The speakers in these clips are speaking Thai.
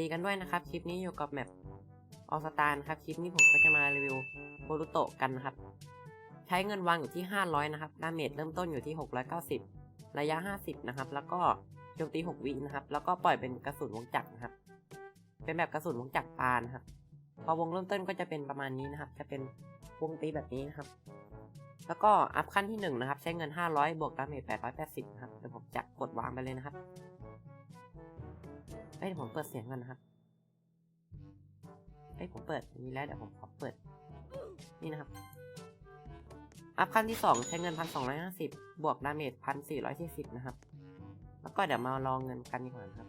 ดีกันด้วยนะครับ คลิปนี้อยู่กับแมปออสตานะครับ คลิปนี้ผมก็จะมารีวิวโบรุโตะกันนะครับ ใช้เงินวางอยู่ที่ 500 นะครับ ดาเมจเริ่มต้นอยู่ที่ 690 ระยะ 50 นะครับ แล้วก็โจมตี 6 วินะครับ แล้วก็ปล่อยเป็นกระสุนวงจักรนะครับ เป็นแบบกระสุนวงจักรปานครับ พอวงเริ่มต้นก็จะเป็นประมาณนี้นะครับ จะเป็นวงตีแบบนี้นะครับ แล้วก็อัพขั้นที่1นะครับ ใช้เงิน 500 บวกดาเมจ880นะครับ เดี๋ยวผมจะกดวางไปเลยนะครับ อ้ยผมเปิดเสียงก่อนนะครับเอ้ยผมเปิดอันนี้แล้วเดี๋ยวผมขอเปิด นี่นะครับ อัพขั้นที่สองใช้เงินพันสองร้อยห้าสิบบวกดาเมจพันสี่ร้อยสี่สิบนะครับ แล้วก็เดี๋ยวมาลองเงินกันดีกว่านครับ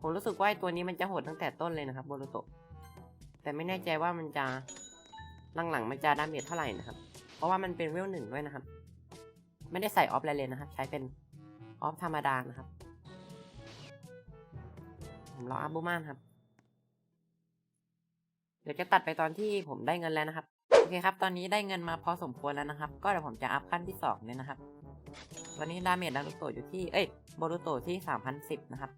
ผมรู้สึกว่าไอ้ตัวนี้มันจะโหดตั้งแต่ต้นเลยนะครับโบโลโตแต่ไม่แน่ใจว่ามันจะหลังๆมันจะดาเมจเท่าไหร่นะครับ เพราะว่ามันเป็นเวลหนึ่งด้วยนะครับ ไม่ได้ใส่ออฟอะไรเลยนะครับ ใช้เป็นออฟธรรมดานะครับ ผมรออัพบูมานครับ เดี๋ยวจะตัดไปตอนที่ผมได้เงินแล้วนะครับ โอเคครับ ตอนนี้ได้เงินมาพอสมควรแล้วนะครับ ก็เดี๋ยวผมจะอัพขั้นที่สองเลยนะครับ ตอนนี้ดาเมจนารูโตอยู่ที่ เอ้ยโบรูโตที่สามพันสิบนะครับ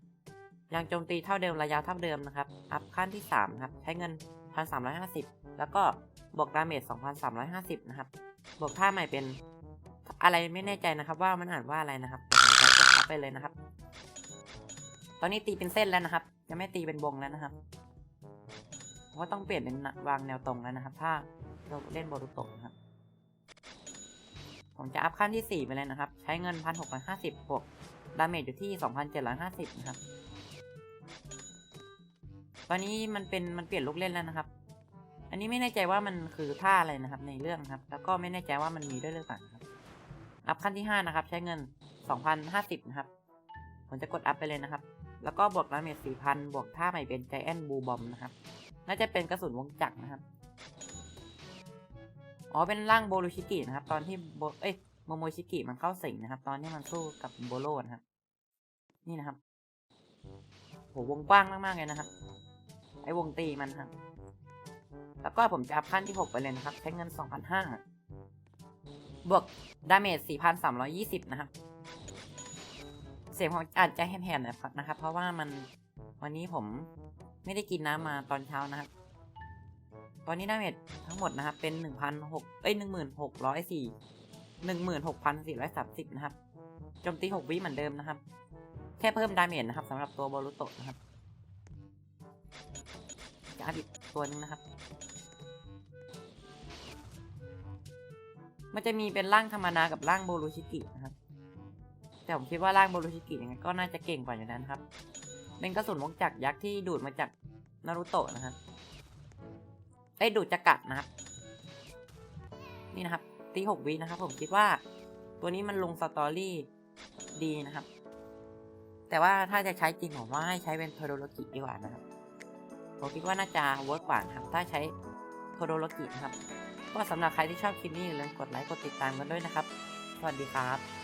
ยังโจมตีเท่าเดิมระยะเท่าเดิมนะครับ อัพขั้นที่สามครับ ใช้เงินพันสามร้อยห้าสิบแล้วก็บวกดาเมจสองพันสามร้อยห้าสิบนะครับ บวกท่าใหม่เป็นอะไรไม่แน่ใจนะครับ ว่ามันอ่านว่าอะไรนะครับอัพไปเลยนะครับ อนนี้ตีเป็นเส้นแล้วนะครับจะไม่ตีเป็นวงแล้วนะครับเพราะว่าต้องเปลี่ยนเป็นวางแนวตรงแล้วนะครับ ถ้าเราเล่นโบรุโตะนะครับ ผมจะอัพขั้นที่สี่ไปเลยนะครับ ใช้เงินพันหกร้อยห้าสิบวกดาเมจอยู่ที่สองพันะครับ ตอนนี้มันเป็นมันเปลี่ยนลูกเล่นแล้วนะครับ อันนี้ไม่แน่ใจว่ามันคือท่าอะไรนะครับ ในเรื่องครับ แล้วก็ไม่แน่ใจว่ามันมีด้วยหรือเปล่าครับ อัพขั้นที่ห้านะครับ ใช้เงินสองพันห้าสิบนะครับ ผมจะกดอัพไปเลยนะครับ แล้วก็บวกดาเมจสี่พันบวกท่าใหม่เป็นใจแอนบูบอมนะครับ น่าจะเป็นกระสุนวงจักรนะครับ อ๋อ เป็นร่างโบรูชิกินะครับ ตอนที่โบเอ้ยโมโมชิกิมันเข้าสิงนะครับ ตอนที่มันสู้กับโบโลนะครับ นี่นะครับโหวงกว้างมากๆเลยนะครับ ไอ้วงตีมันครับ แล้วก็ผมจะอัพขั้นที่หกไปเลยนะครับ ใช้เงินสองพันห้าบวกดาเมจสี่พันสามร้อยี่สิบนะครับ เสียงผมอาจจะแหบๆหนะครับนะครับ เพราะว่ามันวันนี้ผมไม่ได้กินน้ำมาตอนเช้านะครับ ตอนนี้ดาเมจทั้งหมดนะครับ เป็นหนึ่งพันหกเอ้ยหนึ่งหมื่นหกร้อยสี่หนึ่งหมื่นหกพันสี่ร้อยสามสิบนะครับโจมตีหกวิเหมือนเดิมนะครับ แค่เพิ่มดาเมจนะครับสำหรับตัวบอรุโตะนะครับจะอัพอีกตัวหนึงนะครับ มันจะมีเป็นร่างธรรมดากับร่างโบรูชิกินะครับ แต่ผมคิดว่าร่างโบรูชิกิยังไงก็น่าจะเก่งกว่าอยู่นั้นครับ เป็นกระสุนวงจักรยักษ์ที่ดูดมาจากนารูโตะนะครับไอ้ดูดจากกัดนะครับ นี่นะครับตีหกวินะครับ ผมคิดว่าตัวนี้มันลงสตอรี่ดีนะครับ แต่ว่าถ้าจะใช้จริงผมว่าให้ใช้เป็นโทโดโลกิดีกว่านะครับ ผมคิดว่าน่าจะเวิร์กกว่านะครับ ถ้าใช้โทโดโลกินะครับ ก็สำหรับใครที่ชอบคลิปนี้อย่าลืมกดไลค์กดติดตามกันด้วยนะครับ สวัสดีครับ